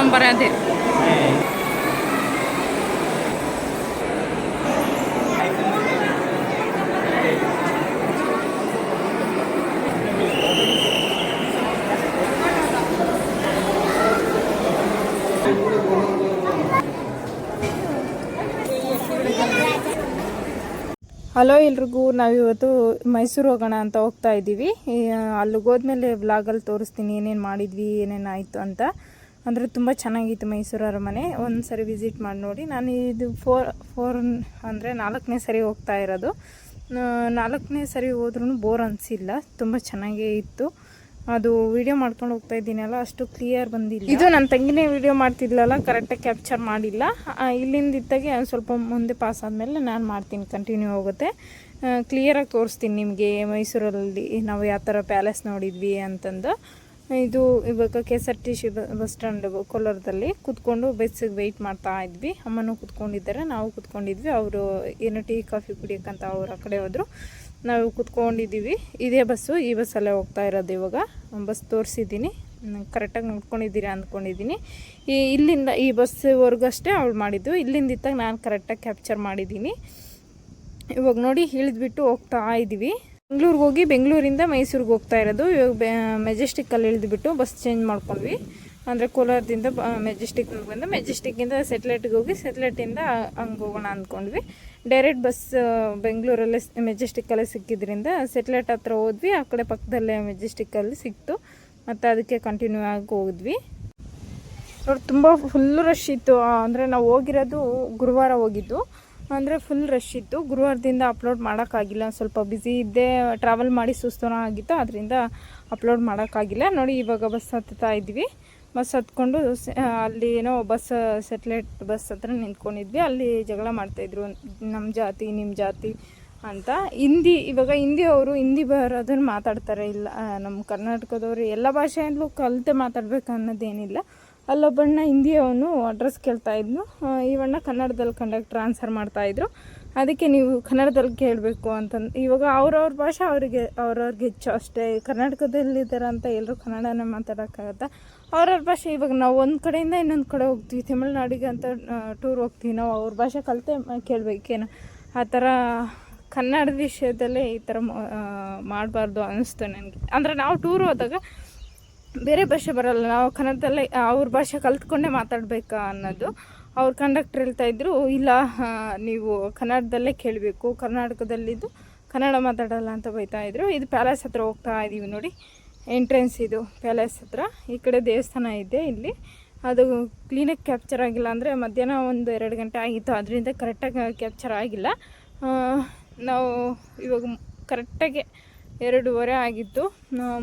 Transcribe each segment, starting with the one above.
Number ಅದೇ hello ಎಲ್ರಿಗೂ ನಾವಿವತ್ತು ಮೈಸೂರು ಹೋಗೋಣ ಅಂತ ಹೋಗ್ತಾ ಇದ್ದೀವಿ. ಈ, ಅಲ್ಲಿಗೆ ಹೋದ್ಮೇಲೆ ವ್ಲಾಗಲ್ಲಿ ತೋರಿಸ್ತೀನಿ ಏನೇನು ಮಾಡಿದ್ವಿ ಏನೇನು ಆಯಿತು ಅಂತ. ಅಂದರೆ ತುಂಬ ಚೆನ್ನಾಗಿತ್ತು ಮೈಸೂರು ಅರಮನೆ. ಒಂದು ಸರಿ ವಿಸಿಟ್ ಮಾಡಿ ನೋಡಿ. ನಾನು ಇದು ಫೋರ್ ಫೋರ್ ಅಂದರೆ ನಾಲ್ಕನೇ ಸರಿ ಹೋಗ್ತಾ ಇರೋದು. ನಾಲ್ಕನೇ ಸರಿ ಹೋದ್ರೂ ಬೋರ್ ಅನಿಸಿಲ್ಲ. ತುಂಬ ಚೆನ್ನಾಗೇ ಇತ್ತು. ಅದು ವಿಡಿಯೋ ಮಾಡ್ಕೊಂಡು ಹೋಗ್ತಾ ಇದ್ದೀನಲ್ಲ, ಅಷ್ಟು ಕ್ಲಿಯರ್ ಬಂದಿಲ್ಲ. ಇದು ನನ್ನ ತಂಗಿನೇ ವಿಡಿಯೋ ಮಾಡ್ತಿದ್ಲಲ್ಲ ಕರೆಕ್ಟಾಗಿ ಕ್ಯಾಪ್ಚರ್ ಮಾಡಿಲ್ಲ. ಇಲ್ಲಿಂದ ಇದ್ದಾಗೆ ಸ್ವಲ್ಪ ಮುಂದೆ ಪಾಸ್ ಆದಮೇಲೆ ನಾನು ಮಾಡ್ತೀನಿ ಕಂಟಿನ್ಯೂ ಹೋಗುತ್ತೆ. ಕ್ಲಿಯರಾಗಿ ತೋರಿಸ್ತೀನಿ ನಿಮಗೆ ಮೈಸೂರಲ್ಲಿ ನಾವು ಯಾವ ಥರ ಪ್ಯಾಲೇಸ್ ನೋಡಿದ್ವಿ ಅಂತಂದು. ಇದು ಇವಾಗ K S R T C bus stand ಕೋಲಾರದಲ್ಲಿ ಕೂತ್ಕೊಂಡು ಬಸ್ಸಿಗೆ ವೆಯ್ಟ್ ಮಾಡ್ತಾ ಇದ್ವಿ. ಅಮ್ಮನೂ ಕೂತ್ಕೊಂಡಿದ್ದಾರೆ, ನಾವು ಕೂತ್ಕೊಂಡಿದ್ವಿ. ಅವರು ಏನು ಟೀ, ಕಾಫಿ ಕುಡಿಯೋಕ್ಕಂತ ಅವ್ರು ಆ ಕಡೆ ಹೋದರು. ನಾವು ಕೂತ್ಕೊಂಡಿದ್ದೀವಿ. ಇದೇ ಬಸ್ಸು, ಈ ಬಸ್ಸಲ್ಲೇ ಹೋಗ್ತಾ ಇರೋದು ಇವಾಗ. ಬಸ್ ತೋರಿಸಿದ್ದೀನಿ. ಕರೆಕ್ಟಾಗಿ ನೋಡ್ಕೊಂಡಿದ್ದೀರಾ ಅಂದ್ಕೊಂಡಿದ್ದೀನಿ. ಈ, ಇಲ್ಲಿಂದ ಈ ಬಸ್ವರೆಗೂ ಅಷ್ಟೇ ಅವಳು ಮಾಡಿದ್ದು. ಇಲ್ಲಿಂದ ಇತ್ತಾಗ ನಾನು ಕರೆಕ್ಟಾಗಿ ಕ್ಯಾಪ್ಚರ್ ಮಾಡಿದ್ದೀನಿ. ಇವಾಗ ನೋಡಿ, ಇಳಿದ್ಬಿಟ್ಟು ಹೋಗ್ತಾ ಇದ್ದೀವಿ. ಬೆಂಗಳೂರಿಗೆ ಹೋಗಿ ಬೆಂಗಳೂರಿಂದ ಮೈಸೂರಿಗೆ ಹೋಗ್ತಾ ಇರೋದು. ಇವಾಗ ಮೆಜೆಸ್ಟಿಕ್ಕಲ್ಲಿ ಇಳಿದ್ಬಿಟ್ಟು ಬಸ್ ಚೇಂಜ್ ಮಾಡ್ಕೊಂಡ್ವಿ. ಅಂದರೆ ಕೋಲಾರದಿಂದ ಮೆಜೆಸ್ಟಿಕ್ ಬಂದು ಮೆಜೆಸ್ಟಿಕ್ಕಿಂದ ಸೆಟ್ಲೈಟ್ಗೆ ಹೋಗಿ ಸೆಟ್ಲೈಟಿಂದ ಹಂಗೆ ಹೋಗೋಣ ಅಂದ್ಕೊಂಡ್ವಿ ಡೈರೆಕ್ಟ್ ಬಸ್ ಬೆಂಗಳೂರಲ್ಲೇ ಮೆಜೆಸ್ಟಿಕ್ಕಲ್ಲೇ ಸಿಕ್ಕಿದ್ರಿಂದ ಸೆಟ್ಲೈಟ್ ಹತ್ರ ಹೋದ್ವಿ. ಆ ಕಡೆ ಪಕ್ಕದಲ್ಲೇ ಮೆಜೆಸ್ಟಿಕ್ಕಲ್ಲಿ ಸಿಕ್ತು. ಮತ್ತು ಅದಕ್ಕೆ ಕಂಟಿನ್ಯೂ ಆಗಿ ಹೋದ್ವಿ. ನೋಡಿ ತುಂಬ ಫುಲ್ಲು ರಶ್ ಇತ್ತು. ಅಂದರೆ ನಾವು ಹೋಗಿರೋದು ಗುರುವಾರ ಹೋಗಿದ್ದು. ಅಂದರೆ ಫುಲ್ ರಶ್ ಇತ್ತು. ಗುರುವಾರದಿಂದ ಅಪ್ಲೋಡ್ ಮಾಡೋಕ್ಕಾಗಿಲ್ಲ. ಸ್ವಲ್ಪ ಬ್ಯುಸಿ ಇದ್ದೆ ಟ್ರಾವೆಲ್ ಮಾಡಿ ಸುಸ್ತನ ಆಗಿತ್ತು. ಅದರಿಂದ ಅಪ್ಲೋಡ್ ಮಾಡೋಕ್ಕಾಗಿಲ್ಲ. ನೋಡಿ, ಇವಾಗ ಬಸ್ ಹತ್ತುತ್ತಾ ಇದ್ವಿ ಬಸ್ ಹತ್ಕೊಂಡು ಅಲ್ಲಿ ಏನೋ ಬಸ್ ಸೆಟ್ಲೈಟ್ ಬಸ್ ಹತ್ರ ನಿಂತ್ಕೊಂಡಿದ್ವಿ. ಅಲ್ಲಿ ಜಗಳ ಮಾಡ್ತಾಯಿದ್ರು ನಮ್ಮ ಜಾತಿ ನಿಮ್ಮ ಜಾತಿ ಅಂತ. ಹಿಂದಿ, ಇವಾಗ ಹಿಂದಿ ಅವರು ಹಿಂದಿ ಬರೋದನ್ನು ಮಾತಾಡ್ತಾರೆ. ಇಲ್ಲ ನಮ್ಮ ಕರ್ನಾಟಕದವರು ಎಲ್ಲ ಭಾಷೆಯಲ್ಲೂ ಕಲಿತೆ ಮಾತಾಡ್ಬೇಕು ಅನ್ನೋದೇನಿಲ್ಲ. ಅಲ್ಲೊಬ್ಬಣ್ಣ ಹಿಂದಿಯವನು ಅಡ್ರೆಸ್ ಕೇಳ್ತಾ ಇದ್ನು. ಇವಣ್ಣ ಕನ್ನಡದಲ್ಲಿ ಕಂಡಕ್ಟ್ರ್ ಆನ್ಸರ್ ಮಾಡ್ತಾಯಿದ್ರು ಅದಕ್ಕೆ ನೀವು ಕನ್ನಡದಲ್ಲಿ ಕೇಳಬೇಕು ಅಂತಂದು ಇವಾಗ ಅವ್ರವ್ರ ಭಾಷೆ ಅವರಿಗೆ, ಅವ್ರವ್ರಿಗೆ ಹೆಚ್ಚು ಅಷ್ಟೇ. ಕರ್ನಾಟಕದಲ್ಲಿದ್ದಾರೆ ಅಂತ ಎಲ್ಲರೂ ಕನ್ನಡನೇ ಮಾತಾಡೋಕ್ಕಾಗತ್ತಾ? ಅವ್ರವ್ರ ಭಾಷೆ ಇವಾಗ ನಾವು ಒಂದು ಕಡೆಯಿಂದ ಇನ್ನೊಂದು ಕಡೆ ಹೋಗ್ತೀವಿ. ತಮಿಳ್ನಾಡಿಗೆ ಅಂತ ಟೂರ್ ಹೋಗ್ತೀವಿ. ನಾವು ಅವ್ರ ಭಾಷೆ ಕಲಿತೆ ಕೇಳಬೇಕೇನು? ಆ ಥರ ಕನ್ನಡದ ವಿಷಯದಲ್ಲೇ ಈ ಥರ ಮಾಡಬಾರ್ದು ಅನ್ನಿಸ್ತು ನನಗೆ. ಅಂದರೆ ನಾವು ಟೂರ್ ಹೋದಾಗ ಬೇರೆ ಭಾಷೆ ಬರಲ್ಲ. ನಾವು ಕನ್ನಡದಲ್ಲೇ, ಅವ್ರ ಭಾಷೆ ಕಲ್ತ್ಕೊಂಡೇ ಮಾತಾಡಬೇಕಾ ಅನ್ನೋದು ಅವ್ರ ಕಂಡಕ್ಟರ್ ಹೇಳ್ತಾ ಇದ್ರು. ಇಲ್ಲ ನೀವು ಕನ್ನಡದಲ್ಲೇ ಕೇಳಬೇಕು. ಕರ್ನಾಟಕದಲ್ಲಿದ್ದು ಕನ್ನಡ ಮಾತಾಡಲ್ಲ ಅಂತ ಬೈತಾ ಇದ್ದರು ಇದು ಪ್ಯಾಲೇಸ್ ಹತ್ರ ಹೋಗ್ತಾ ಇದ್ದೀವಿ ನೋಡಿ. ಎಂಟ್ರೆನ್ಸ್ ಇದು, ಪ್ಯಾಲೇಸ್ ಹತ್ರ. ಈ ಕಡೆ ದೇವಸ್ಥಾನ ಇದೆ ಇಲ್ಲಿ. ಅದು ಕ್ಲೀನಾಗಿ ಕ್ಯಾಪ್ಚರ್ ಆಗಿಲ್ಲ ಅಂದರೆ ಮಧ್ಯಾಹ್ನ ಒಂದು ಎರಡು ಗಂಟೆ ಆಗಿತ್ತು. ಅದರಿಂದ ಕರೆಕ್ಟಾಗಿ ಕ್ಯಾಪ್ಚರ್ ಆಗಿಲ್ಲ. ನಾವು ಇವಾಗ ಕರೆಕ್ಟಾಗಿ ಎರಡೂವರೆ ಆಗಿತ್ತು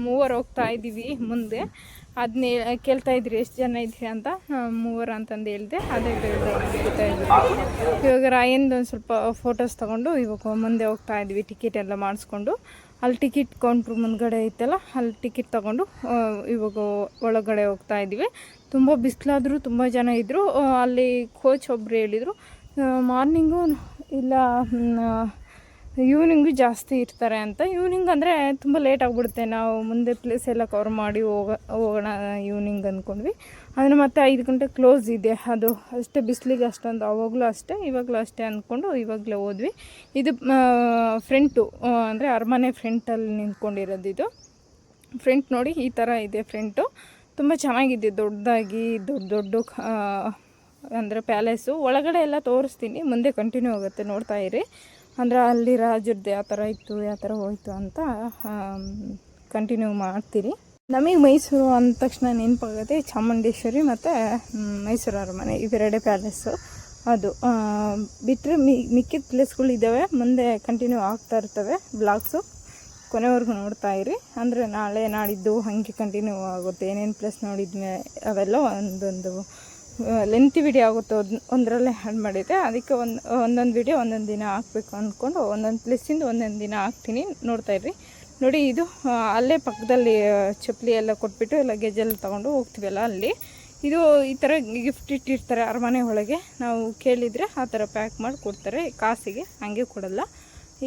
ಮೂವರು ಹೋಗ್ತಾ ಇದ್ದೀವಿ ಮುಂದೆ. ಅದನ್ನೇ ಕೇಳ್ತಾ ಇದ್ರಿ ಎಷ್ಟು ಜನ ಇದ್ರಿ ಅಂತ? ಮೂವರು ಅಂತಂದು ಹೇಳಿದೆ, ಅದೇ ಗೊತ್ತಾ ಇವಾಗ ರಾಯಂದು ಒಂದು ಸ್ವಲ್ಪ ಫೋಟೋಸ್ ತೊಗೊಂಡು ಇವಾಗ ಮುಂದೆ ಹೋಗ್ತಾ ಇದ್ವಿ ಟಿಕೆಟ್ ಎಲ್ಲ ಮಾಡಿಸ್ಕೊಂಡು. ಅಲ್ಲಿ ಟಿಕೆಟ್ ಕೌಂಟ್ರ್ ಮುಂದ್ಗಡೆ ಐತಲ್ಲ, ಅಲ್ಲಿ ಟಿಕೆಟ್ ತೊಗೊಂಡು ಇವಾಗ ಒಳಗಡೆ ಹೋಗ್ತಾ ಇದ್ದೀವಿ. ತುಂಬ ಬಿಸಿಲಾದರೂ ತುಂಬ ಜನ ಇದ್ದರು ಅಲ್ಲಿ ಕೋಚ್ ಒಬ್ಬರು ಹೇಳಿದರು ಮಾರ್ನಿಂಗು ಇಲ್ಲ ಈವ್ನಿಂಗು ಜಾಸ್ತಿ ಇರ್ತಾರೆ ಅಂತ. ಈವ್ನಿಂಗ್ ಅಂದರೆ ತುಂಬ ಲೇಟ್ ಆಗಿಬಿಡುತ್ತೆ. ನಾವು ಮುಂದೆ ಪ್ಲೇಸ್ ಎಲ್ಲ ಕವರ್ ಮಾಡಿ ಹೋಗ, ಹೋಗೋಣ ಈವ್ನಿಂಗ್ ಅಂದ್ಕೊಂಡ್ವಿ ಆದರೆ ಮತ್ತೆ ಐದು ಗಂಟೆ ಕ್ಲೋಸ್ ಇದೆ. ಅದು ಅಷ್ಟೇ ಬಿಸಿಲಿಗೆ ಅಷ್ಟೊಂದು, ಅವಾಗಲೂ ಅಷ್ಟೇ, ಇವಾಗಲೂ ಅಷ್ಟೇ ಅಂದ್ಕೊಂಡು ಇವಾಗಲೇ ಹೋದ್ವಿ. ಇದು ಫ್ರಂಟು ಅಂದರೆ ಅರಮನೆ ಫ್ರಂಟಲ್ಲಿ ನಿಂತ್ಕೊಂಡಿರೋದು ಇದು. ಫ್ರಂಟ್ ನೋಡಿ ಈ ಥರ ಇದೆ ಫ್ರೆಂಟು ತುಂಬ ಚೆನ್ನಾಗಿದೆ, ದೊಡ್ಡದಾಗಿ, ದೊಡ್ಡ ದೊಡ್ಡ ಅಂದರೆ ಪ್ಯಾಲೇಸು ಒಳಗಡೆ ಎಲ್ಲ ತೋರಿಸ್ತೀನಿ. ಮುಂದೆ ಕಂಟಿನ್ಯೂ ಆಗುತ್ತೆ ನೋಡ್ತಾ ಇರಿ. ಅಂದರೆ ಅಲ್ಲಿ ರಾಜರದ್ದು ಯಾವ ಥರ ಇತ್ತು, ಯಾವ ಥರ ಹೋಯಿತು ಅಂತ ಕಂಟಿನ್ಯೂ ಮಾಡ್ತೀರಿ. ನಮಗೆ ಮೈಸೂರು ಅಂದ ತಕ್ಷಣ ನೆನಪಾಗುತ್ತೆ ಚಾಮುಂಡೇಶ್ವರಿ ಮತ್ತು ಮೈಸೂರು ಅರಮನೆ, ಇವೆರಡೇ ಪ್ಯಾಲೇಸು ಅದು ಬಿಟ್ಟರೆ ಮಿ, ಮಿಕ್ಕಿದ ಪ್ಲೇಸ್ಗಳಿದ್ದಾವೆ ಮುಂದೆ ಕಂಟಿನ್ಯೂ ಆಗ್ತಾ ಇರ್ತವೆ ಬ್ಲಾಗ್ಸು ಕೊನೆವರೆಗೂ ನೋಡ್ತಾ ಇರಿ. ಅಂದರೆ ನಾಳೆ ನಾಡಿದ್ದು ಹಾಗೆ ಕಂಟಿನ್ಯೂ ಆಗುತ್ತೆ. ಏನೇನು ಪ್ಲೇಸ್ ನೋಡಿದ್ಮೆ, ಅವೆಲ್ಲ ಒಂದೊಂದು ಲೆಂತಿ ವಿಡಿಯೋ ಆಗುತ್ತೆ ಒಂದು, ಒಂದರಲ್ಲೇ ಆ್ಯಡ್ ಮಾಡಿದ್ದೆ ಅದಕ್ಕೆ ಒಂದು, ಒಂದೊಂದು ವಿಡಿಯೋ ಒಂದೊಂದು ದಿನ ಹಾಕ್ಬೇಕು ಅಂದ್ಕೊಂಡು ಒಂದೊಂದು ಪ್ಲೇಸಿಂದ ಒಂದೊಂದು ದಿನ ಹಾಕ್ತೀನಿ ನೋಡ್ತಾ ಇರ್ರಿ. ನೋಡಿ ಇದು ಅಲ್ಲೇ ಪಕ್ಕದಲ್ಲಿ ಚಪ್ಪಲಿ ಎಲ್ಲ ಕೊಟ್ಬಿಟ್ಟು ಎಲ್ಲ ಗೆಜ್ಜೆಲ್ಲ ತೊಗೊಂಡು ಹೋಗ್ತೀವಲ್ಲ ಅಲ್ಲಿ. ಇದು ಈ ಥರ ಗಿಫ್ಟ್ ಇಟ್ಟಿರ್ತಾರೆ ಅರಮನೆ ಒಳಗೆ. ನಾವು ಕೇಳಿದರೆ ಆ ಥರ ಪ್ಯಾಕ್ ಮಾಡಿ ಕೊಡ್ತಾರೆ, ಕಾಸಿಗೆ, ಹಂಗೆ ಕೊಡಲ್ಲ.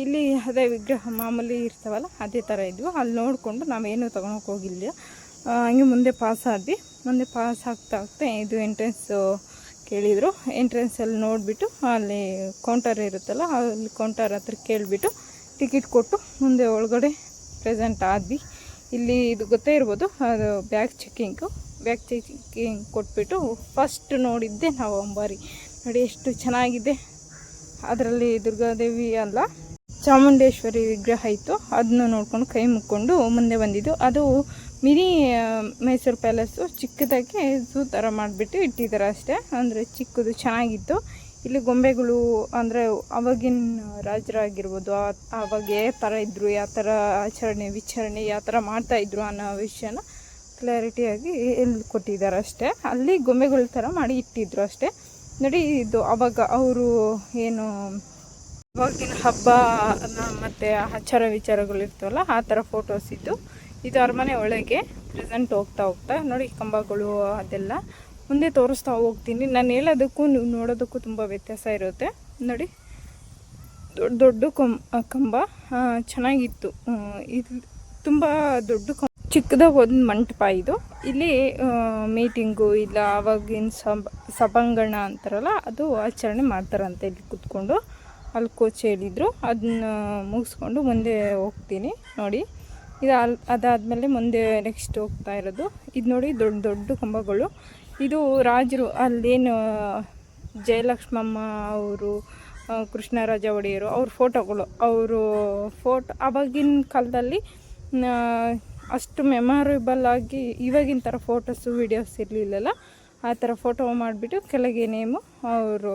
ಇಲ್ಲಿ ಅದೇ ವಿಗ್ರಹ ಮಾಮೂಲಿ ಇರ್ತಾವಲ್ಲ, ಅದೇ ಥರ ಇದ್ವು. ಅಲ್ಲಿ ನೋಡಿಕೊಂಡು ನಾವೇನು ತೊಗೊಳಕ್ಕೆ ಹೋಗಿಲ್ಲ. ಹಂಗೆ ಮುಂದೆ ಪಾಸ್ ಆದ್ವಿ ಮುಂದೆ ಪಾಸ್ ಆಗ್ತಾ ಆಗ್ತಾ ಇದು ಎಂಟ್ರೆನ್ಸು ಕೇಳಿದರು. ಎಂಟ್ರೆನ್ಸಲ್ಲಿ ನೋಡಿಬಿಟ್ಟು ಅಲ್ಲಿ ಕೌಂಟರ್ ಇರುತ್ತಲ್ಲ, ಅಲ್ಲಿ ಕೌಂಟರ್ ಹತ್ರ ಕೇಳಿಬಿಟ್ಟು ಟಿಕೆಟ್ ಕೊಟ್ಟು ಮುಂದೆ ಒಳಗಡೆ ಪ್ರೆಸೆಂಟ್ ಆದ್ವಿ. ಇಲ್ಲಿ ಇದು ಗೊತ್ತೇ ಇರ್ಬೋದು, ಅದು ಬ್ಯಾಗ್ ಚೆಕ್ಕಿಂಗು ಬ್ಯಾಗ್ ಚೆಕ್ಕಿಂಗ್ ಕೊಟ್ಬಿಟ್ಟು ಫಸ್ಟ್ ನೋಡಿದ್ದೆ ನಾವು ಅಂಬಾರಿ. ನೋಡಿ ಎಷ್ಟು ಚೆನ್ನಾಗಿದೆ. ಅದರಲ್ಲಿ ದುರ್ಗಾದೇವಿ ಅಲ್ಲ, ಚಾಮುಂಡೇಶ್ವರಿ ವಿಗ್ರಹ ಇತ್ತು. ಅದನ್ನು ನೋಡಿಕೊಂಡು ಕೈ ಮುಕ್ಕೊಂಡು ಮುಂದೆ ಬಂದಿದ್ದು. ಅದು ಮಿನಿ ಮೈಸೂರು ಪ್ಯಾಲೇಸು ಚಿಕ್ಕದಾಗಿ ಝೂ ಥರ ಮಾಡಿಬಿಟ್ಟು ಇಟ್ಟಿದ್ದಾರೆ ಅಷ್ಟೇ. ಅಂದರೆ ಚಿಕ್ಕದು ಚೆನ್ನಾಗಿತ್ತು. ಇಲ್ಲಿ ಗೊಂಬೆಗಳು ಅಂದರೆ ಅವಾಗಿನ ರಾಜರಾಗಿರ್ಬೋದು ಆವಾಗ ಯಾವ ಥರ ಇದ್ದರು ಯಾವ ಥರ ಆಚರಣೆ, ವಿಚಾರಣೆ, ಯಾವ ಥರ ಮಾಡ್ತಾಯಿದ್ರು ಅನ್ನೋ ವಿಷಯನ ಕ್ಲಾರಿಟಿಯಾಗಿ ಎಲ್ಲಿ ಕೊಟ್ಟಿದ್ದಾರೆ ಅಷ್ಟೇ. ಅಲ್ಲಿ ಗೊಂಬೆಗಳ ಥರ ಮಾಡಿ ಇಟ್ಟಿದ್ರು ಅಷ್ಟೇ. ನೋಡಿ, ಇದು ಅವಾಗ ಅವರು ಏನು, ಅವಾಗಿನ ಹಬ್ಬ, ಮತ್ತು ಆಚಾರ ವಿಚಾರಗಳಿರ್ತವಲ್ಲ ಆ ಥರ ಫೋಟೋಸ್ ಇದ್ದು. ಇದು ಅರಮನೆ ಒಳಗೆ ಪ್ರೆಸೆಂಟ್ ಹೋಗ್ತಾ ಹೋಗ್ತಾ, ನೋಡಿ ಕಂಬಗಳು ಅದೆಲ್ಲ ಮುಂದೆ ತೋರಿಸ್ತಾ ಹೋಗ್ತೀನಿ. ನಾನು ಹೇಳೋದಕ್ಕೂ ನೀವು ನೋಡೋದಕ್ಕೂ ತುಂಬ ವ್ಯತ್ಯಾಸ ಇರುತ್ತೆ. ನೋಡಿ, ದೊಡ್ಡ ದೊಡ್ಡ ಕಂ ಕಂಬ ಚೆನ್ನಾಗಿತ್ತು. ಇದು ತುಂಬ ದೊಡ್ಡ ಕಂಬ. ಚಿಕ್ಕದ ಒಂದು ಮಂಟಪ ಇದು. ಇಲ್ಲಿ ಮೀಟಿಂಗು ಇಲ್ಲ ಆವಾಗಿನ ಸಭ, ಸಭಾಂಗಣ ಅಂತಾರಲ್ಲ, ಅದು ಆಚರಣೆ ಮಾಡ್ತಾರಂತೆ ಇಲ್ಲಿ ಕೂತ್ಕೊಂಡು. ಅಲ್ಲಿ ಕೋಚ್ ಹೇಳಿದರು. ಅದನ್ನ ಮುಗಿಸ್ಕೊಂಡು ಮುಂದೆ ಹೋಗ್ತೀನಿ. ನೋಡಿ. ಇದು ಅಲ್, ಅದಾದಮೇಲೆ ಮುಂದೆ ನೆಕ್ಸ್ಟ್ ಹೋಗ್ತಾ ಇರೋದು. ಇದು ನೋಡಿ ದೊಡ್ಡ ದೊಡ್ಡ ಕಂಬಗಳು. ಇದು ರಾಜರು ಅಲ್ಲೇನು, ಜಯಲಕ್ಷ್ಮಮ್ಮ ಅವರು ಕೃಷ್ಣರಾಜ ಒಡೆಯರು ಅವ್ರ ಫೋಟೋಗಳು. ಅವರು ಫೋಟೋ ಆವಾಗಿನ ಕಾಲದಲ್ಲಿ ಅಷ್ಟು ಮೆಮೊರೇಬಲ್ ಆಗಿ ಇವಾಗಿನ ಥರ ಫೋಟೋಸು ವೀಡಿಯೋಸ್ ಇರಲಿಲ್ಲಲ್ಲ? ಆ ಥರ ಫೋಟೋ ಮಾಡಿಬಿಟ್ಟು ಕೆಳಗೆ ನೇಮು ಅವರು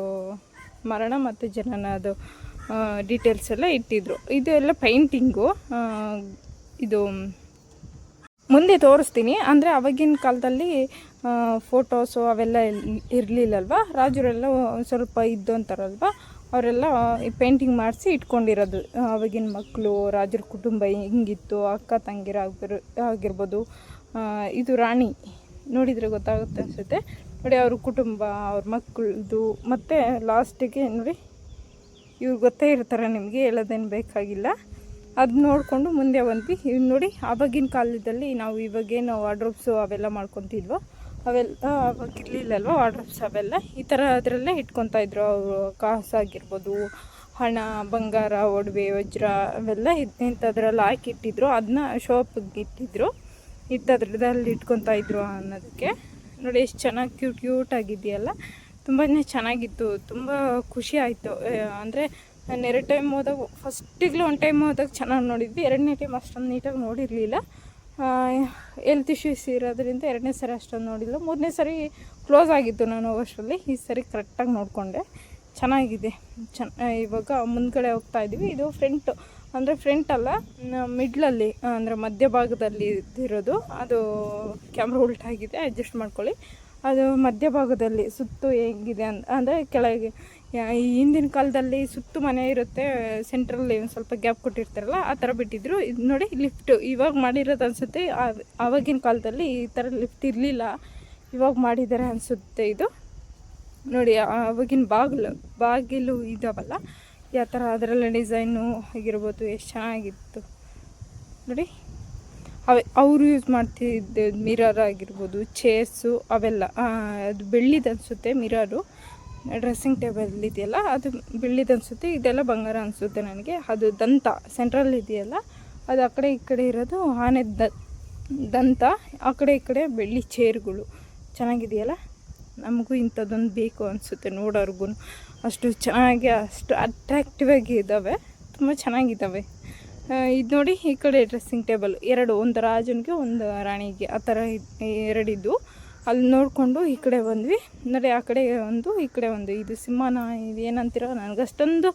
ಮರಣ ಮತ್ತು ಜನನ ಅದು ಡೀಟೇಲ್ಸ್ ಎಲ್ಲ ಇಟ್ಟಿದ್ರು. ಇದು ಎಲ್ಲ ಪೈಂಟಿಂಗು ಇದು ಮುಂದೆ ತೋರಿಸ್ತೀನಿ. ಅಂದರೆ ಅವಾಗಿನ ಕಾಲದಲ್ಲಿ ಫೋಟೋಸು ಅವೆಲ್ಲ ಇರಲಿಲ್ಲಲ್ವ? ರಾಜರೆಲ್ಲ ಸ್ವಲ್ಪ ಇದ್ದು ಅಂತಾರಲ್ವ? ಅವರೆಲ್ಲ ಈ ಪೇಂಟಿಂಗ್ ಮಾಡಿಸಿ ಇಟ್ಕೊಂಡಿರೋದು. ಅವಾಗಿನ ಮಕ್ಕಳು ರಾಜರ ಕುಟುಂಬ ಹಿಂಗಿತ್ತು, ಅಕ್ಕ ತಂಗಿರ ಆಗಿರ್ ಆಗಿರ್ಬೋದು. ಇದು ರಾಣಿ. ನೋಡಿದರೆ ಗೊತ್ತಾಗುತ್ತೆ ಅನಿಸುತ್ತೆ. ನೋಡಿ, ಅವ್ರ ಕುಟುಂಬ, ಅವ್ರ ಮಕ್ಕಳದು ಮತ್ತು ಲಾಸ್ಟಿಗೆ ನೋಡಿ, ಇವ್ರು ಗೊತ್ತೇ ಇರ್ತಾರೆ ನಿಮಗೆ, ಹೇಳೋದೇನು ಬೇಕಾಗಿಲ್ಲ. ಅದು ನೋಡಿಕೊಂಡು ಮುಂದೆ ಬಂದ್ವಿ. ಇವ್ ನೋಡಿ, ಆವಾಗಿನ ಕಾಲದಲ್ಲಿ ನಾವು ಇವಾಗೇನು ವಾರ್ಡ್ರೋಬ್ಸು ಅವೆಲ್ಲ ಮಾಡ್ಕೊತಿದ್ವೋ ಅವೆಲ್ಲ ಅವಾಗ ಇರಲಿಲ್ಲಲ್ವ ವಾರ್ಡ್ರೋಬ್ಸ್ ಅವೆಲ್ಲ, ಈ ಥರ ಅದರಲ್ಲೇ ಇಟ್ಕೊತಾ ಇದ್ರು. ಅವರು ಕಾಸಾಗಿರ್ಬೋದು, ಹಣ, ಬಂಗಾರ, ಒಡವೆ, ವಜ್ರ ಅವೆಲ್ಲ ಇಂಥದ್ರಲ್ಲಿ ಹಾಕಿಟ್ಟಿದ್ರು. ಅದನ್ನ ಶೋಪಿಗೆ ಇಟ್ಟಿದ್ರು. ಇಂಥದ್ರದಲ್ಲಿ ಇಟ್ಕೊತಾ ಇದ್ರು ಅನ್ನೋದಕ್ಕೆ. ನೋಡಿ, ಎಷ್ಟು ಚೆನ್ನಾಗಿ ಕ್ಯೂಟ್ ಕ್ಯೂಟ್ ಆಗಿದೆಯಲ್ಲ. ತುಂಬಾ ಚೆನ್ನಾಗಿತ್ತು. ತುಂಬ ಖುಷಿ ಆಯಿತು. ಅಂದರೆ ನಾನು ಎರಡು ಟೈಮ್ ಹೋದಾಗ, ಫಸ್ಟಿಗ್ಲೂ ಒಂದು ಟೈಮ್ ಹೋದಾಗ ಚೆನ್ನಾಗಿ ನೋಡಿದ್ವಿ. ಎರಡನೇ ಟೈಮ್ ಅಷ್ಟೊಂದು ನೀಟಾಗಿ ನೋಡಿರಲಿಲ್ಲ. ಹೆಲ್ತ್ ಇಶ್ಯೂಸ್ ಇರೋದ್ರಿಂದ ಎರಡನೇ ಸರಿ ಅಷ್ಟೊಂದು ನೋಡಿಲ್ಲ. ಮೂರನೇ ಸರಿ ಕ್ಲೋಸ್ ಆಗಿತ್ತು ನಾನು ಹೋಗೋಷ್ಟರಲ್ಲಿ ಈ ಸರಿ ಕರೆಕ್ಟಾಗಿ ನೋಡಿಕೊಂಡೆ. ಚೆನ್ನಾಗಿದೆ. ಚೆನ್ನ ಇವಾಗ ಮುಂದ್ಗಡೆ ಹೋಗ್ತಾ ಇದ್ದೀವಿ. ಇದು ಫ್ರಂಟ್ ಅಂದರೆ ಫ್ರಂಟ್ ಅಲ್ಲ ಮಿಡ್ಲಲ್ಲಿ ಅಂದರೆ ಮಧ್ಯಭಾಗದಲ್ಲಿ ಇದ್ದಿರೋದು ಅದು ಕ್ಯಾಮ್ರಾ ಉಲ್ಟಾಗಿದೆ ಅಡ್ಜಸ್ಟ್ ಮಾಡ್ಕೊಳ್ಳಿ. ಅದು ಮಧ್ಯಭಾಗದಲ್ಲಿ ಸುತ್ತು ಹೇಗಿದೆ ಅಂತ ಅಂದರೆ ಕೆಳಗೆ ಹಿಂದಿನ ಕಾಲದಲ್ಲಿ ಸುತ್ತು ಮನೆ ಇರುತ್ತೆ ಸೆಂಟ್ರಲ್ಲಿ ಒಂದು ಸ್ವಲ್ಪ ಗ್ಯಾಪ್ ಕೊಟ್ಟಿರ್ತಾರಲ್ಲ, ಆ ಥರ ಬಿಟ್ಟಿದ್ರು. ಇದು ನೋಡಿ ಲಿಫ್ಟ್ ಇವಾಗ ಮಾಡಿರೋದು ಅನಿಸುತ್ತೆ. ಆವಾಗಿನ ಕಾಲದಲ್ಲಿ ಈ ಥರ ಲಿಫ್ಟ್ ಇರಲಿಲ್ಲ. ಇವಾಗ ಮಾಡಿದ್ದಾರೆ ಅನಿಸುತ್ತೆ ಇದು. ನೋಡಿ ಆವಾಗಿನ ಬಾಗಿಲು ಬಾಗಿಲು ಇದಾವಲ್ಲ ಯಾವ ಥರ ಅದರಲ್ಲ ಡಿಸೈನು ಆಗಿರ್ಬೋದು, ಎಷ್ಟು ಚೆನ್ನಾಗಿತ್ತು. ನೋಡಿ, ಅವೆ, ಅವರು ಯೂಸ್ ಮಾಡ್ತಿದ್ದ ಮಿರರ್ ಆಗಿರ್ಬೋದು ಚೇರ್ಸು ಅವೆಲ್ಲ ಅದು ಬೆಳ್ಳಿದು ಅನಿಸುತ್ತೆ ಮಿರರು ಡ್ರೆಸ್ಸಿಂಗ್ ಟೇಬಲ್ ಇದೆಯಲ್ಲ, ಅದು ಬೆಳ್ಳಿದು ಅನಿಸುತ್ತೆ, ಇದೆಲ್ಲ ಬಂಗಾರ ಅನಿಸುತ್ತೆ ನನಗೆ. ಅದು ದಂತ ಸೆಂಟ್ರಲ್ ಇದೆಯಲ್ಲ, ಅದು ಆ ಕಡೆ ಈ ಕಡೆ ಇರೋದು ಆನೆ ದ, ದಂತ, ಆ ಕಡೆ ಈ ಕಡೆ ಬೆಳ್ಳಿ ಚೇರ್ಗಳು. ಚೆನ್ನಾಗಿದೆಯಲ್ಲ? ನಮಗೂ ಇಂಥದ್ದೊಂದು ಬೇಕು ಅನಿಸುತ್ತೆ ನೋಡೋರ್ಗು ಅಷ್ಟು ಚೆನ್ನಾಗಿ, ಅಷ್ಟು ಅಟ್ರ್ಯಾಕ್ಟಿವ್ ಆಗಿ ಇದ್ದಾವೆ ತುಂಬ ಚೆನ್ನಾಗಿದ್ದಾವೆ ಇದು ನೋಡಿ ಈ ಕಡೆ ಡ್ರೆಸ್ಸಿಂಗ್ ಟೇಬಲ್ ಎರಡು, ಒಂದು ರಾಜನಿಗೆ, ಒಂದು ರಾಣಿಗೆ, ಆ ಥರ ಎರಡಿದ್ದು. ಅಲ್ಲಿ ನೋಡಿಕೊಂಡು ಈ ಕಡೆ ಬಂದ್ವಿ. ನೋಡಿ, ಆ ಕಡೆ ಒಂದು, ಈ ಕಡೆ ಒಂದು. ಇದು ಸಿಂಹನ ಇದು ಏನಂತೀರೋ ನನಗೆ ಅಷ್ಟೊಂದು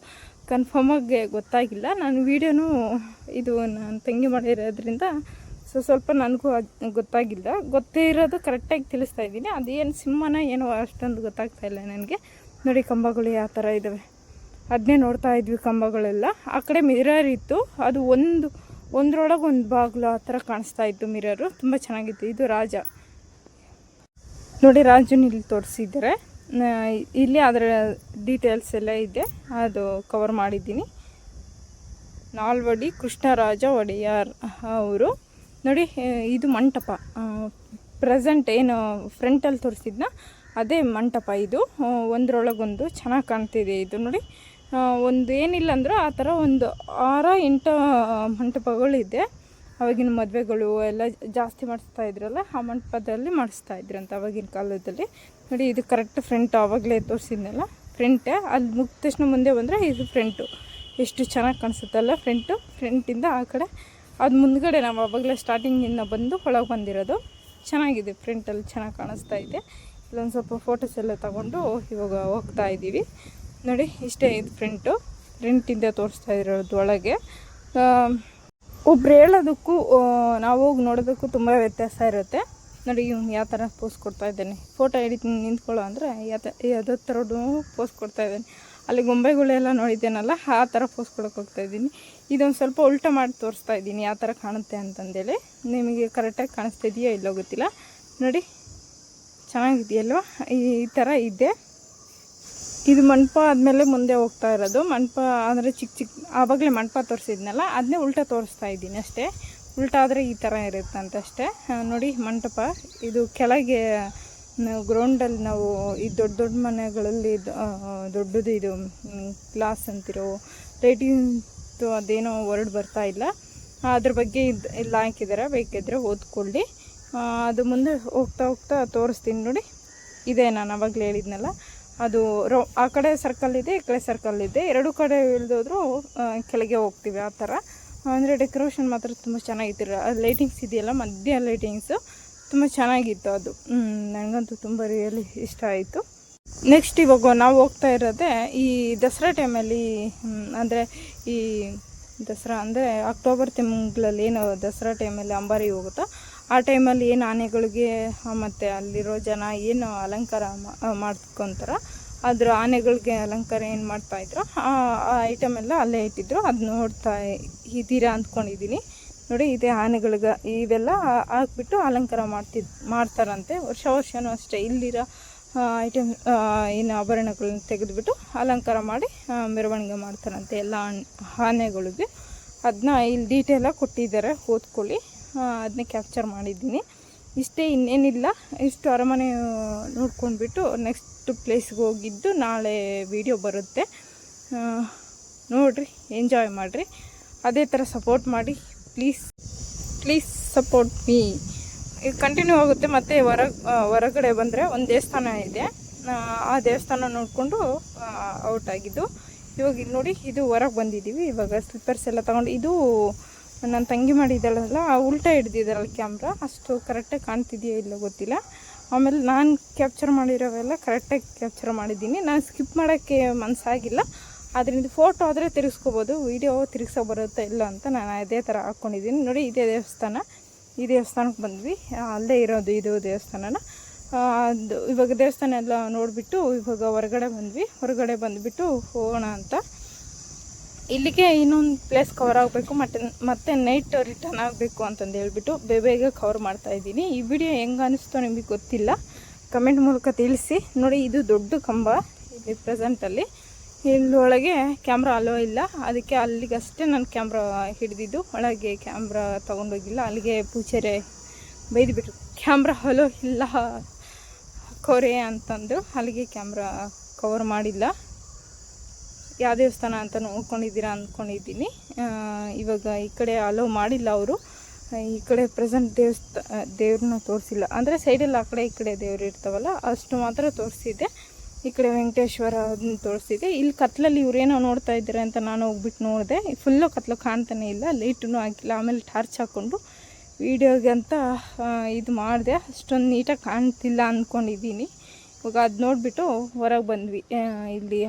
ಕನ್ಫರ್ಮಾಗಿ ಗೊತ್ತಾಗಿಲ್ಲ. ನಾನು ವೀಡಿಯೋನೂ ಇದು ನನ್ನ ತಂಗಿ ಮಾಡಿರೋದ್ರಿಂದ ಸೊ, ಸ್ವಲ್ಪ ನನಗೂ ಗೊತ್ತಾಗಿಲ್ಲ. ಗೊತ್ತೇ ಇರೋದು ಕರೆಕ್ಟಾಗಿ ತಿಳಿಸ್ತಾ ಇದ್ದೀನಿ. ಅದೇನು ಸಿಂಹನ ಏನೋ ಅಷ್ಟೊಂದು ಗೊತ್ತಾಗ್ತಾ ಇಲ್ಲ ನನಗೆ. ನೋಡಿ, ಕಂಬಗಳು ಯಾವ ಥರ ಇದ್ದಾವೆ ಅದನ್ನೇ ನೋಡ್ತಾ ಇದ್ವಿ ಕಂಬಗಳೆಲ್ಲ. ಆ ಕಡೆ ಮಿರರ್ ಇತ್ತು. ಅದು ಒಂದು ಒಂದರೊಳಗೆ ಒಂದು ಬಾಗಿಲು ಆ ಥರ ಕಾಣಿಸ್ತಾ ಇತ್ತು ಮಿರರು. ತುಂಬ ಚೆನ್ನಾಗಿತ್ತು. ಇದು ರಾಜ. ನೋಡಿ ರಾಜುನ ಇಲ್ಲಿ ತೋರಿಸಿದ್ದಾರೆ. ಇಲ್ಲಿ ಅದರ ಡೀಟೇಲ್ಸ್ ಎಲ್ಲ ಇದೆ. ಅದು ಕವರ್ ಮಾಡಿದ್ದೀನಿ. ನಾಲ್ವಡಿ ಕೃಷ್ಣರಾಜ ಒಡೆಯಾರ್ ಅವರು. ನೋಡಿ ಇದು ಮಂಟಪ. ಪ್ರೆಸೆಂಟ್ ಏನು ಫ್ರಂಟಲ್ಲಿ ತೋರಿಸಿದ್ನ? ಅದೇ ಮಂಟಪ ಇದು. ಒಂದರೊಳಗೊಂದು ಚೆನ್ನಾಗಿ ಕಾಣ್ತಿದೆ ಇದು. ನೋಡಿ ಒಂದು ಏನಿಲ್ಲ ಅಂದರೂ ಆ ಥರ ಒಂದು ಆರ ಎಂಟು ಮಂಟಪಗಳಿದೆ. ಅವಾಗಿನ ಮದುವೆಗಳು ಎಲ್ಲ ಜಾಸ್ತಿ ಮಾಡಿಸ್ತಾ ಇದ್ರಲ್ಲ, ಆ ಮಂಟಪದಲ್ಲಿ ಮಾಡಿಸ್ತಾ ಇದ್ರಂತ ಅವಾಗಿನ ಕಾಲದಲ್ಲಿ. ನೋಡಿ, ಇದು ಕರೆಕ್ಟ್ ಫ್ರಂಟ್ ಆವಾಗಲೇ ತೋರಿಸಿದ್ನಲ್ಲ ಫ್ರಂಟ್ ಅಲ್ಲಿ ಮುಗಿದ ತಕ್ಷಣ ಮುಂದೆ ಬಂದರೆ ಇದು ಫ್ರಂಟು ಎಷ್ಟು ಚೆನ್ನಾಗಿ ಕಾಣಿಸುತ್ತಲ್ಲ ಫ್ರಂಟು ಫ್ರಂಟಿಂದ ಆ ಕಡೆ. ಅದು ಮುಂದ್ಗಡೆ ನಾವು ಆವಾಗಲೇ ಸ್ಟಾರ್ಟಿಂಗಿಂದ ಬಂದು ಒಳಗೆ ಬಂದಿರೋದು. ಚೆನ್ನಾಗಿದೆ ಫ್ರಂಟಲ್ಲಿ ಚೆನ್ನಾಗಿ ಕಾಣಿಸ್ತಾ ಇದೆ. ಇಲ್ಲೊಂದು ಸ್ವಲ್ಪ ಫೋಟೋಸ್ ಎಲ್ಲ ತಗೊಂಡು ಇವಾಗ ಹೋಗ್ತಾ ಇದ್ದೀವಿ ನೋಡಿ, ಇಷ್ಟೇ ಇದು ಫ್ರಂಟು ಫ್ರಂಟಿಂದ ತೋರಿಸ್ತಾ ಇರೋದು ಒಳಗೆ. ಒಬ್ರು ಹೇಳೋದಕ್ಕೂ ನಾವು ಹೋಗಿ ನೋಡೋದಕ್ಕೂ ತುಂಬ ವ್ಯತ್ಯಾಸ ಇರುತ್ತೆ. ನೋಡಿ, ಇವ್ನು ಯಾವ ಥರ ಪೋಸ್ ಕೊಡ್ತಾ ಇದ್ದೇನೆ. ಫೋಟೋ ಹಿಡಿತು ನಿಂತ್ಕೊಳ್ಳೋ ಅಂದರೆ ಯಾವುದೋ ಥರದ್ದು ಪೋಸ್ ಕೊಡ್ತಾ ಇದ್ದೇನೆ. ಅಲ್ಲಿ ಗೊಂಬೆಗಳೆಲ್ಲ ನೋಡಿದ್ದೇನಲ್ಲ, ಆ ಥರ ಪೋಸ್ ಕೊಡೋಕೆ ಹೋಗ್ತಾ ಇದ್ದೀನಿ. ಇದೊಂದು ಸ್ವಲ್ಪ ಉಲ್ಟಾ ಮಾಡಿ ತೋರಿಸ್ತಾ ಇದ್ದೀನಿ, ಯಾವ ಥರ ಕಾಣುತ್ತೆ ಅಂತಂದೇಳಿ. ನಿಮಗೆ ಕರೆಕ್ಟಾಗಿ ಕಾಣಿಸ್ತಾ ಇದೆಯಾ ಇಲ್ಲೋ ಗೊತ್ತಿಲ್ಲ. ನೋಡಿ, ಚೆನ್ನಾಗಿದೆಯಲ್ವ? ಈ ಥರ ಇದೆ. ಇದು ಮಂಟಪ ಆದಮೇಲೆ ಮುಂದೆ ಹೋಗ್ತಾ ಇರೋದು. ಮಂಟಪ ಅಂದರೆ ಚಿಕ್ಕ ಚಿಕ್ಕ ಆವಾಗಲೇ ಮಂಟಪ ತೋರಿಸಿದ್ನಲ್ಲ ಅದನ್ನೇ ಉಲ್ಟಾ ತೋರಿಸ್ತಾ ಇದ್ದೀನಿ ಅಷ್ಟೇ. ಉಲ್ಟಾ ಆದರೆ ಈ ಥರ ಇರುತ್ತಂತ ಅಷ್ಟೇ. ನೋಡಿ ಮಂಟಪ. ಇದು ಕೆಳಗೆ ಗ್ರೌಂಡಲ್ಲಿ ನಾವು ಈ ದೊಡ್ಡ ದೊಡ್ಡ ಮನೆಗಳಲ್ಲಿ ದೊಡ್ಡದು ಇದು ಗ್ಲಾಸ್ ಅಂತಿರೋ ರೇಟಿಂಗ್ದು ಅದೇನೋ ವರ್ಡ್ ಬರ್ತಾ ಇಲ್ಲ. ಅದ್ರ ಬಗ್ಗೆ ಇದು, ಎಲ್ಲ ಹಾಕಿದ್ದಾರೆ ಬೇಕಿದ್ರೆ ಓದ್ಕೊಳ್ಳಿ. ಅದು ಮುಂದೆ ಹೋಗ್ತಾ ಹೋಗ್ತಾ ತೋರಿಸ್ತೀನಿ ನೋಡಿ. ಇದೆ ನಾನು ಅವಾಗಲೇ ಹೇಳಿದ್ನಲ್ಲ. ಅದು ರೋ, ಆ ಕಡೆ ಸರ್ಕಲ್ ಇದೆ, ಈ ಕಡೆ ಸರ್ಕಲ್ ಇದೆ. ಎರಡು ಕಡೆ ಇಳಿದೋದ್ರೂ ಕೆಳಗೆ ಹೋಗ್ತೀವಿ ಆ ಥರ. ಅಂದರೆ ಡೆಕೋರೇಷನ್ ಮಾತ್ರ ತುಂಬ ಚೆನ್ನಾಗಿತ್ತು. ಲೈಟಿಂಗ್ಸ್ ಇದೆಯಲ್ಲ, ಮಧ್ಯ ಲೈಟಿಂಗ್ಸು ತುಂಬ ಚೆನ್ನಾಗಿತ್ತು ಅದು. ನನಗಂತೂ ತುಂಬ ರಿಯಲಿ ಇಷ್ಟ ಆಯಿತು. ನೆಕ್ಸ್ಟ್ ಇವಾಗ ನಾವು ಹೋಗ್ತಾ ಇರೋದೇ ಈ ದಸರಾ ಟೈಮಲ್ಲಿ ಅಂದರೆ ಈ ದಸರಾ ಅಂದರೆ ಅಕ್ಟೋಬರ್ ತಿಂಗಳಲ್ಲಿ ಏನು ದಸರಾ ಟೈಮಲ್ಲಿ ಅಂಬಾರಿ ಹೋಗುತ್ತೋ? ಆ ಟೈಮಲ್ಲಿ ಏನು ಆನೆಗಳಿಗೆ ಮತ್ತು ಅಲ್ಲಿರೋ ಜನ ಏನು ಅಲಂಕಾರ ಮಾಡ್ಕೊತಾರ, ಅದ್ರ ಆನೆಗಳಿಗೆ ಅಲಂಕಾರ ಏನು ಮಾಡ್ತಾಯಿದ್ರು ಆ ಐಟಮ್ ಎಲ್ಲ ಅಲ್ಲೇ ಇಟ್ಟಿದ್ರು, ಅದು ನೋಡ್ತಾ ಇದ್ದೀರಾ ಅಂದ್ಕೊಂಡಿದ್ದೀನಿ ನೋಡಿ, ಇದೇ ಆನೆಗಳಿಗೆ, ಇವೆಲ್ಲ ಹಾಕ್ಬಿಟ್ಟು ಅಲಂಕಾರ ಮಾಡ್ತಿದ್, ಮಾಡ್ತಾರಂತೆ. ವರ್ಷ ವರ್ಷವೂ ಅಷ್ಟೇ ಇಲ್ಲಿರೋ ಐಟಮ್ ಏನು ಆಭರಣಗಳನ್ನ ತೆಗೆದುಬಿಟ್ಟು ಅಲಂಕಾರ ಮಾಡಿ ಮೆರವಣಿಗೆ ಮಾಡ್ತಾರಂತೆ ಎಲ್ಲ ಆನ್- ಆನೆಗಳಿಗೆ. ಅದನ್ನ ಇಲ್ಲಿ ಡೀಟೇಲಾಗಿ ಕೊಟ್ಟಿದ್ದಾರೆ, ಓದ್ಕೊಳ್ಳಿ. ಅದನ್ನೇ ಕ್ಯಾಪ್ಚರ್ ಮಾಡಿದ್ದೀನಿ. ಇಷ್ಟೇ ಇನ್ನೇನಿಲ್ಲ ಇಷ್ಟು ಅರಮನೆ ನೋಡ್ಕೊಂಡ್ಬಿಟ್ಟು ನೆಕ್ಸ್ಟ್ ಪ್ಲೇಸ್ಗೆ ಹೋಗಿದ್ದು ನಾಳೆ ವಿಡಿಯೋ ಬರುತ್ತೆ. ನೋಡಿರಿ ಎಂಜಾಯ್ ಮಾಡಿರಿ. ಅದೇ ಥರ ಸಪೋರ್ಟ್ ಮಾಡಿ ಪ್ಲೀಸ್ ಪ್ಲೀಸ್ ಸಪೋರ್ಟ್ ಮೀ ಇದು ಕಂಟಿನ್ಯೂ ಆಗುತ್ತೆ ಮತ್ತು ಹೊರ ಹೊರಗಡೆ ಬಂದರೆ ಒಂದು ದೇವಸ್ಥಾನ ಇದೆ. ಆ, ದೇವಸ್ಥಾನ ನೋಡಿಕೊಂಡು ಔಟ್ ಆಗಿದ್ದು. ಇವಾಗ ನೋಡಿ ಇದು ಹೊರಗೆ ಬಂದಿದ್ದೀವಿ ಇವಾಗ ಸ್ಲಿಪ್ಪರ್ಸ್ ಎಲ್ಲ ತಗೊಂಡು ಇದು ನನ್ನ ತಂಗಿ ಮಾಡಿದ್ದಾಳಲ್ಲ ಉಲ್ಟಾ ಹಿಡ್ದಿದ್ದಾರಲ್ಲ ಕ್ಯಾಮ್ರಾ ಅಷ್ಟು ಕರೆಕ್ಟಾಗಿ ಕಾಣ್ತಿದೆಯೋ ಇಲ್ಲೋ ಗೊತ್ತಿಲ್ಲ. ಆಮೇಲೆ ನಾನು ಕ್ಯಾಪ್ಚರ್ ಮಾಡಿರೋವೆಲ್ಲ ಕರೆಕ್ಟಾಗಿ ಕ್ಯಾಪ್ಚರ್ ಮಾಡಿದ್ದೀನಿ. ನಾನು ಸ್ಕಿಪ್ ಮಾಡೋಕ್ಕೆ ಮನಸ್ಸಾಗಿಲ್ಲ ಅದರಿಂದ ಫೋಟೋ ಆದರೆ ತಿರುಗಿಸ್ಕೋಬೋದು ವೀಡಿಯೋ ತಿರುಗ್ಸೋ ಬರುತ್ತಾ ಇಲ್ಲ ಅಂತ ನಾನು ಅದೇ ಥರ ಹಾಕ್ಕೊಂಡಿದ್ದೀನಿ ನೋಡಿ, ಇದೇ ದೇವಸ್ಥಾನ. ಈ ದೇವಸ್ಥಾನಕ್ಕೆ ಬಂದ್ವಿ. ಅಲ್ಲದೆ ಅಲ್ಲೇ ಇರೋದು ಇದು ದೇವಸ್ಥಾನನ. ಅದು ಇವಾಗ ದೇವಸ್ಥಾನ ಎಲ್ಲ ನೋಡಿಬಿಟ್ಟು ಇವಾಗ ಹೊರಗಡೆ ಬಂದ್ವಿ. ಹೊರಗಡೆ ಬಂದುಬಿಟ್ಟು ಹೋಗೋಣ ಅಂತ. ಇಲ್ಲಿಗೆ ಇನ್ನೊಂದು ಪ್ಲೇಸ್ ಕವರ್ ಆಗಬೇಕು, ಮತ್ತೆ ಮತ್ತೆ ನೈಟ್ ರಿಟರ್ನ್ ಆಗಬೇಕು ಅಂತಂದು ಹೇಳ್ಬಿಟ್ಟು ಬೇಗ ಬೇಗ ಕವರ್ ಮಾಡ್ತಾ ಇದ್ದೀನಿ. ಈ ವಿಡಿಯೋ ಹೆಂಗೆ ಅನಿಸ್ತೋ ನಿಮಗೆ ಗೊತ್ತಿಲ್ಲ? ಕಮೆಂಟ್ ಮೂಲಕ ತಿಳಿಸಿ. ನೋಡಿ, ಇದು ದೊಡ್ಡ ಕಂಬ ಇಲ್ಲಿ ಪ್ರೆಸೆಂಟಲ್ಲಿ ಇಲ್ಲೊಳಗೆ ಕ್ಯಾಮ್ರಾ ಅಲೋ ಇಲ್ಲ. ಅದಕ್ಕೆ ಅಲ್ಲಿಗಷ್ಟೇ ನಾನು ಕ್ಯಾಮ್ರಾ ಹಿಡಿದಿದ್ದು, ಒಳಗೆ ಕ್ಯಾಮ್ರಾ ತೊಗೊಂಡೋಗಿಲ್ಲ. ಅಲ್ಲಿಗೆ ಪೂಜೆರೆ ಬೈದ್ಬಿಟ್ರು ಕ್ಯಾಮ್ರಾ ಅಲೋ ಇಲ್ಲ, ಕೊರೆ ಅಂತಂದು. ಅಲ್ಲಿಗೆ ಕ್ಯಾಮ್ರಾ ಕವರ್ ಮಾಡಿಲ್ಲ. ಯಾವ ದೇವಸ್ಥಾನ ಅಂತ ನೋಡ್ಕೊಂಡಿದ್ದೀರಾ ಅಂದ್ಕೊಂಡಿದ್ದೀನಿ. ಇವಾಗ ಈ ಕಡೆ ಅಲೋ ಮಾಡಿಲ್ಲ ಅವರು. ಈ ಕಡೆ ಪ್ರೆಸೆಂಟ್ ದೇವಸ್ಥ, ದೇವ್ರನ್ನ ತೋರಿಸಿಲ್ಲ. ಅಂದರೆ ಸೈಡಲ್ಲಿ ಆ ಕಡೆ ಈ ಕಡೆ ದೇವ್ರು ಇರ್ತಾವಲ್ಲ, ಅಷ್ಟು ಮಾತ್ರ ತೋರಿಸಿದೆ. ಈ ಕಡೆ ವೆಂಕಟೇಶ್ವರ ಅದನ್ನ ತೋರಿಸಿದೆ. ಇಲ್ಲಿ ಕತ್ಲಲ್ಲಿ ಇವರೇನೋ ನೋಡ್ತಾ ಇದ್ದಾರೆ ಅಂತ ನಾನು ಹೋಗ್ಬಿಟ್ಟು ನೋಡಿದೆ. ಫುಲ್ಲು ಕತ್ಲು ಕಾಣ್ತಾನೆ ಇಲ್ಲ ಲೈಟೂ ಹಾಕಿಲ್ಲ, ಆಮೇಲೆ ಟಾರ್ಚ್ ಹಾಕ್ಕೊಂಡು ವೀಡಿಯೋಗೆ ಅಂತ ಇದು ಮಾಡಿದೆ. ಅಷ್ಟೊಂದು ನೀಟಾಗಿ ಕಾಣ್ತಿಲ್ಲ ಅಂದ್ಕೊಂಡಿದ್ದೀನಿ ಇವಾಗ ಅದು ನೋಡಿಬಿಟ್ಟು ಹೊರಗೆ ಬಂದ್ವಿ. ಇಲ್ಲಿ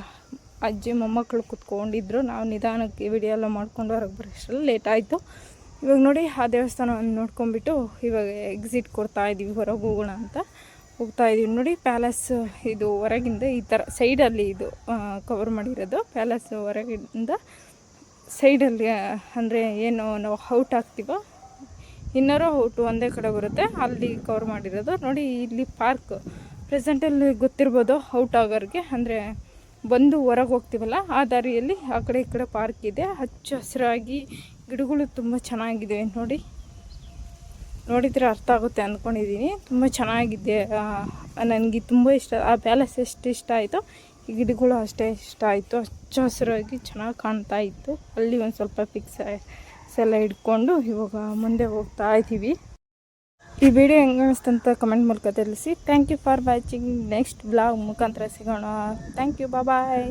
ಅಜ್ಜಿ ಮೊಮ್ಮಕ್ಕಳು ಕುತ್ಕೊಂಡಿದ್ರು. ನಾವು ನಿಧಾನಕ್ಕೆ ವಿಡಿಯೋ ಎಲ್ಲ ಮಾಡ್ಕೊಂಡು ಹೊರಗೆ ಬರೋಷ್ಟರಲ್ಲಿ ಲೇಟ್ ಆಯಿತು. ಇವಾಗ ನೋಡಿ, ಆ ದೇವಸ್ಥಾನವನ್ನು ನೋಡ್ಕೊಂಬಿಟ್ಟು ಇವಾಗ ಎಕ್ಸಿಟ್ ಕೊಡ್ತಾ ಇದ್ದೀವಿ ಹೊರಗೆ ಹೋಗೋಣ ಅಂತ ಹೋಗ್ತಾ ಇದ್ದೀವಿ ನೋಡಿ ಪ್ಯಾಲೇಸ್ ಇದು ಹೊರಗಿಂದ ಈ ಥರ ಸೈಡಲ್ಲಿ ಇದು ಕವರ್ ಮಾಡಿರೋದು. ಪ್ಯಾಲೇಸ್ ಹೊರಗಿಂದ ಸೈಡಲ್ಲಿ ಅಂದರೆ ಏನು ನಾವು ಔಟ್ ಆಗ್ತೀವೋ ಇನ್ನರೂ ಔಟು ಒಂದೇ ಕಡೆ ಬರುತ್ತೆ. ಅಲ್ಲಿ ಕವರ್ ಮಾಡಿರೋದು. ನೋಡಿ, ಇಲ್ಲಿ ಪಾರ್ಕ್ ಪ್ರೆಸೆಂಟಲ್ಲಿ ಗೊತ್ತಿರ್ಬೋದು ಔಟ್ ಆಗೋರಿಗೆ. ಅಂದರೆ ಬಂದು ಹೊರಗೆ ಹೋಗ್ತೀವಲ್ಲ, ಆ ದಾರಿಯಲ್ಲಿ ಆ ಕಡೆ ಈ ಕಡೆ ಪಾರ್ಕ್ ಇದೆ. ಹಚ್ಚ ಹಸಿರಾಗಿ ಗಿಡಗಳು ತುಂಬ ಚೆನ್ನಾಗಿದೆ ನೋಡಿ. ನೋಡಿದರೆ ಅರ್ಥ ಆಗುತ್ತೆ ಅಂದ್ಕೊಂಡಿದ್ದೀನಿ ತುಂಬ ಚೆನ್ನಾಗಿದೆ. ನನಗೆ ತುಂಬ ಇಷ್ಟ. ಆ ಪ್ಯಾಲೇಸ್ ಎಷ್ಟು ಇಷ್ಟ ಆಯಿತು, ಈ ಗಿಡಗಳು ಅಷ್ಟೇ ಇಷ್ಟ ಆಯಿತು. ಹಚ್ಚ ಹಸಿರಾಗಿ ಚೆನ್ನಾಗಿ ಕಾಣ್ತಾ ಇತ್ತು. ಅಲ್ಲಿ ಒಂದು ಸ್ವಲ್ಪ ಫಿಕ್ಸ್ ಎಲ್ಲ ಇಟ್ಕೊಂಡು ಇವಾಗ ಮುಂದೆ ಹೋಗ್ತಾ ಇದ್ದೀವಿ ಈ ವಿಡಿಯೋ ಹೆಂಗೆ ಅನಿಸ್ತಂತ ಕಮೆಂಟ್ ಮೂಲಕ ತಿಳಿಸಿ. Thank you for watching next blog ಮುಖಾಂತರ ಸಿಗೋಣ. Thank you bye